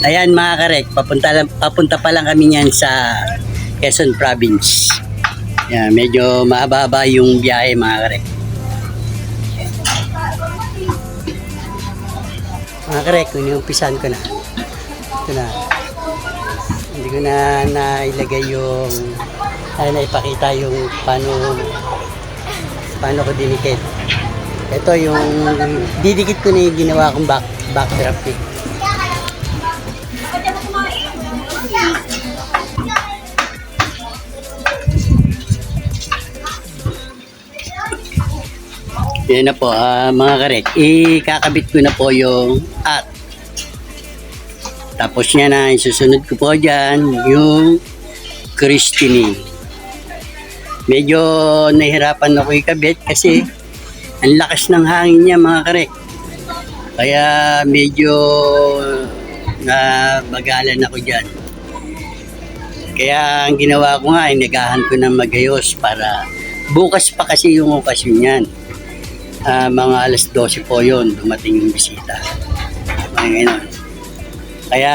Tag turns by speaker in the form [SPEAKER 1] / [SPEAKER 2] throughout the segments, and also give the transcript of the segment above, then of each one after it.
[SPEAKER 1] Ayan mga karek, papunta, lang, papunta pa lang kami niyan sa Quezon Province. Yan, medyo mahaba yung biyahe mga karek. Mga karek, iniumpisan ko na. Ito na. Hindi ko na nailagay yung ay naipakita yung paano paano ko dinikit. Ito yung didikit ko na yung ginawa kong back backdrop eh. Yan na po, ah, mga karek. Ikakabit ko na po yung at. Tapos niya na, isusunod ko po dyan yung Christine. Medyo nahirapan ako ikabit kasi ang lakas ng hangin niya mga karek. Kaya medyo nabagalan ako dyan. Kaya ang ginawa ko nga ay nagahan ko ng magayos para bukas pa kasi yung okasyon niyan. Ah, mga alas 12 po yon dumating yung bisita. Ganun. Kaya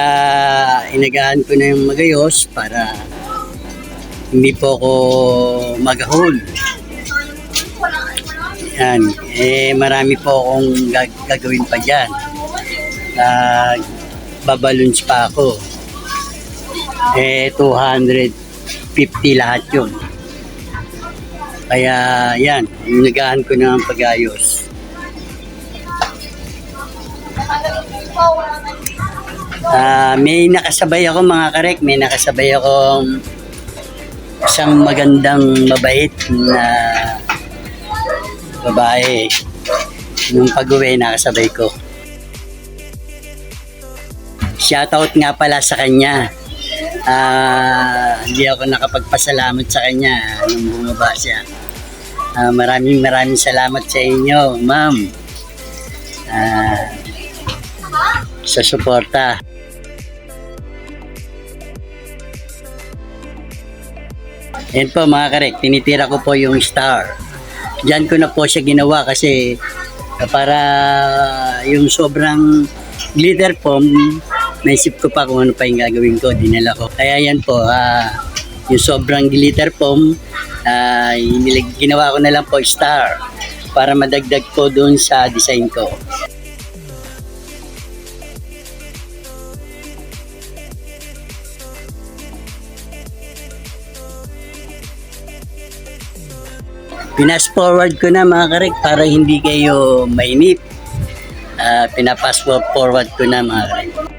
[SPEAKER 1] inagaan ko na yung magayos para hindi po ako magahol. Yan. Eh, marami po akong gag- gagawin pa dyan. Uh, babalons pa ako. Eh, 250 lahat yun. Kaya yan, nagahan ko na ang pag-ayos. Ah, may nakasabay ako mga karek, may nakasabay akong isang magandang mabait na babae. Nung pag-uwi, nakasabay ko. Shoutout nga pala sa kanya. Ah, hindi ako nakapagpasalamat sa kanya nung bumaba siya. Ah, maraming maraming salamat sa inyo, ma'am. Ah, sa suporta. Yan po mga karek, tinitira ko po yung star. Diyan ko na po siya ginawa kasi para yung sobrang glitter foam, naisip ko pa kung ano pa yung gagawin ko, dinala ko. Kaya yan po, ah, yung sobrang glitter foam, ah, inilig- ginawa ko na lang po star para madagdag po doon sa design ko. Pinas forward ko na mga karek para hindi kayo mainip. Ah, pinapass forward ko na mga karek.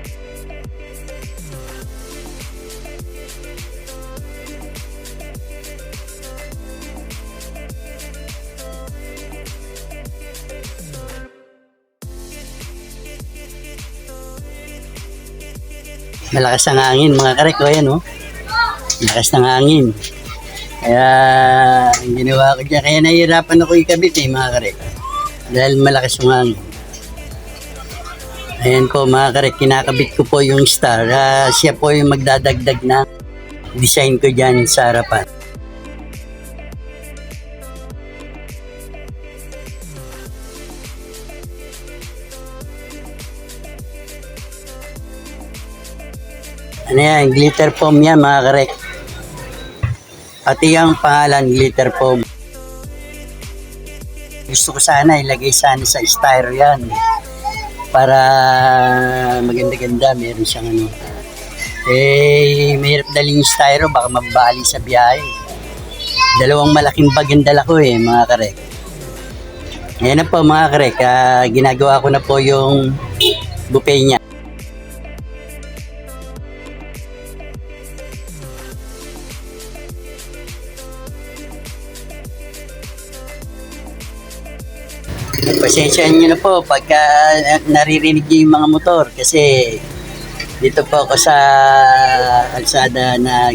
[SPEAKER 1] Malakas ang hangin mga karek. O yan oh. Malakas ng hangin. Kaya, ang ginawa ko dyan, kaya nahihirapan ako ikabit eh, mga karek. Dahil malakas yung hangin. Ayan ko, mga karek, kinakabit ko po yung star. Ah, siya po yung magdadagdag na design ko dyan sa harapan. Ano yan, glitter foam yan, mga karek. Pati ang pangalan, glitter foam. Gusto ko sana ilagay sana sa styro yan. Para maganda-ganda, meron siyang ano. Eh, mahirap daling styro, baka mabali sa biyahe. Dalawang malaking bag dala ko eh, mga karek. Ngayon na po mga karek, ah, ginagawa ko na po yung buffet niya. Pasensya nyo na po pagka naririnig nyo yung mga motor kasi dito po ako sa kalsada na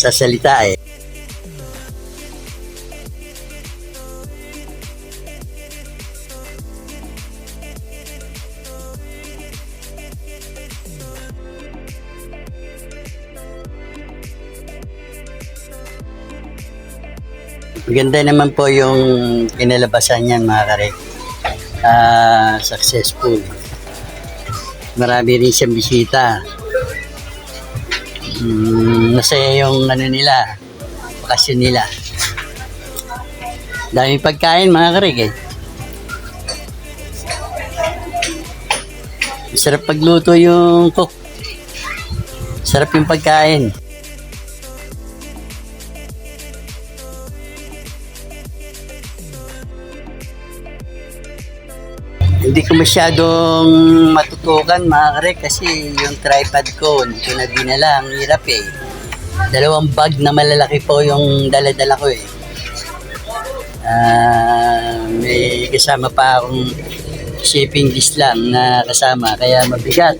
[SPEAKER 1] sasalita eh. Maganda naman po yung kinalabasan niyan mga kare. Ah, successful. marami rin siyang bisita. Mm, masaya yung ano nila, bakasyon nila. Dami pagkain mga karig eh. Sarap pagluto yung cook. Sarap yung pagkain. Hindi ko masyadong matutukan mga karek kasi yung tripod ko hindi na dinala. Ang hirap eh. Dalawang bag na malalaki po yung dala-dala ko eh. Ah, may kasama pa akong shipping list lang na kasama kaya mabigat.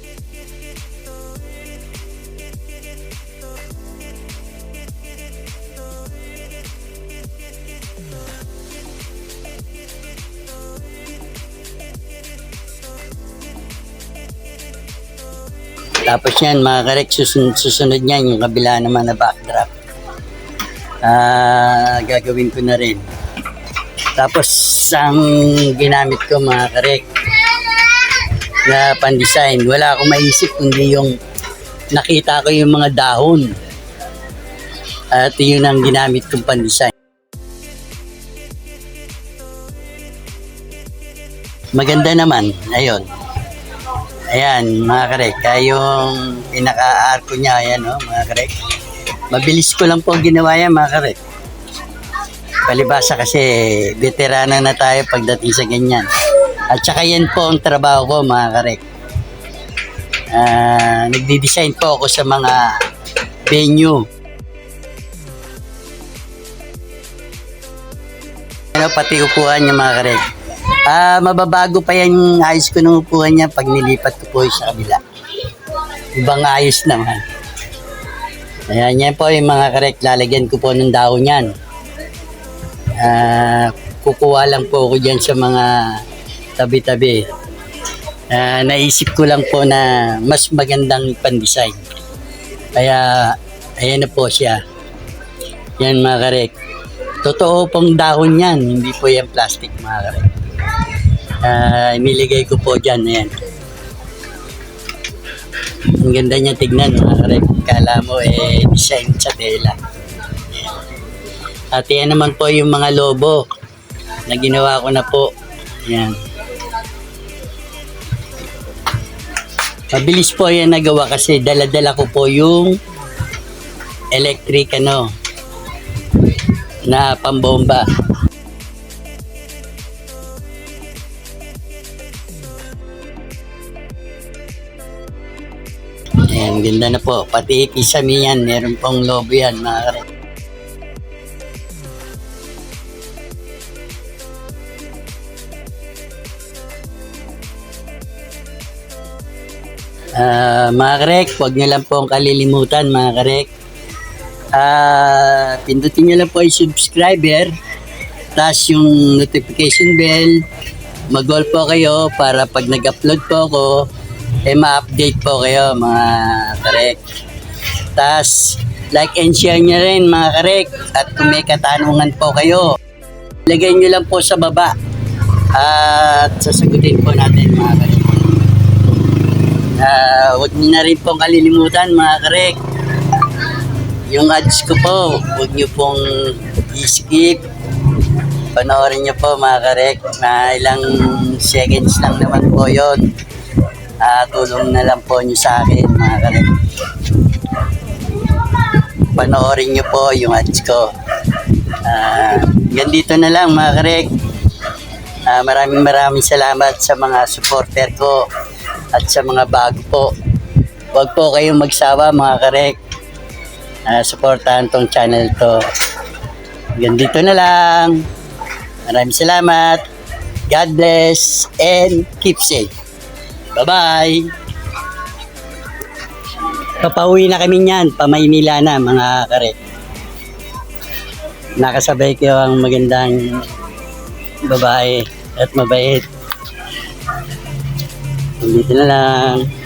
[SPEAKER 1] Tapos yan, mga karek, susunod, susunod niyan, yung kabila naman na backdrop. Ah, gagawin ko na rin. Tapos, ang ginamit ko, mga karek, na pan-design, wala akong maisip kundi yung nakita ko yung mga dahon. At yun ang ginamit kong pan-design. Maganda naman, ayun. Ayan, mga karek. Yung pinaka-arko niya, ayan, oh, mga karek. Mabilis ko lang po ginawa yan, mga karek. Palibasa kasi veterana na tayo pagdating sa ganyan. At saka yan po ang trabaho ko, mga karek. Ah, nagdi-design po ako sa mga venue. Ano, pati upuan niya, mga karek. Ah, mababago pa yan ayos ko ng upuan niya pag nilipat ko po sa kabila. Ibang ayos naman. Ayan, yan po yung mga karek. Lalagyan ko po ng dahon yan. Ah, kukuha lang po ako dyan sa mga tabi-tabi. Ah, naisip ko lang po na mas magandang pan-design. Kaya, ayan na po siya. Yan mga karek. Totoo pong dahon yan, hindi po yan plastic mga karek. Ah, niligay ko po dyan, ayan. Ang ganda niya tignan mga karek. Kala mo eh, design sa tela. At yan naman po yung mga lobo na ginawa ko na po. Ayan. Mabilis po yan nagawa kasi dala-dala ko po yung electric ano na pambomba. Ayan, ganda na po. Pati kisame yan, meron pong lobo yan, mga kare. Ah, mga karek, huwag niyo lang po ang kalilimutan, mga karek. Ah, pindutin niyo lang po yung subscriber, tapos yung notification bell, mag-all po kayo para pag nag-upload po ako, eh ma-update po kayo, mga karek. Tapos, like and share niyo rin, mga karek. At kung may katanungan po kayo, lagay niyo lang po sa baba. At sasagutin po natin, mga karek. Ah, huwag niyo na rin pong kalilimutan mga karek. Yung ads ko po, huwag niyo pong i-skip. Panoorin niyo po mga karek na ilang seconds lang naman po yon. Ah, tulong na lang po niyo sa akin mga karek. Panoorin niyo po yung ads ko. Ah, ganito na lang mga karek. Ah, maraming maraming salamat sa mga supporter ko at sa mga bago po. Huwag po kayong magsawa mga karek. Uh, supportahan tong channel to. Hanggang dito na lang. Maraming salamat. God bless and keep safe. Bye-bye. Papauwi na kami niyan. Pamaynila na mga karek. Nakasabay ko ang magandang babae at mabait. Dito na lang.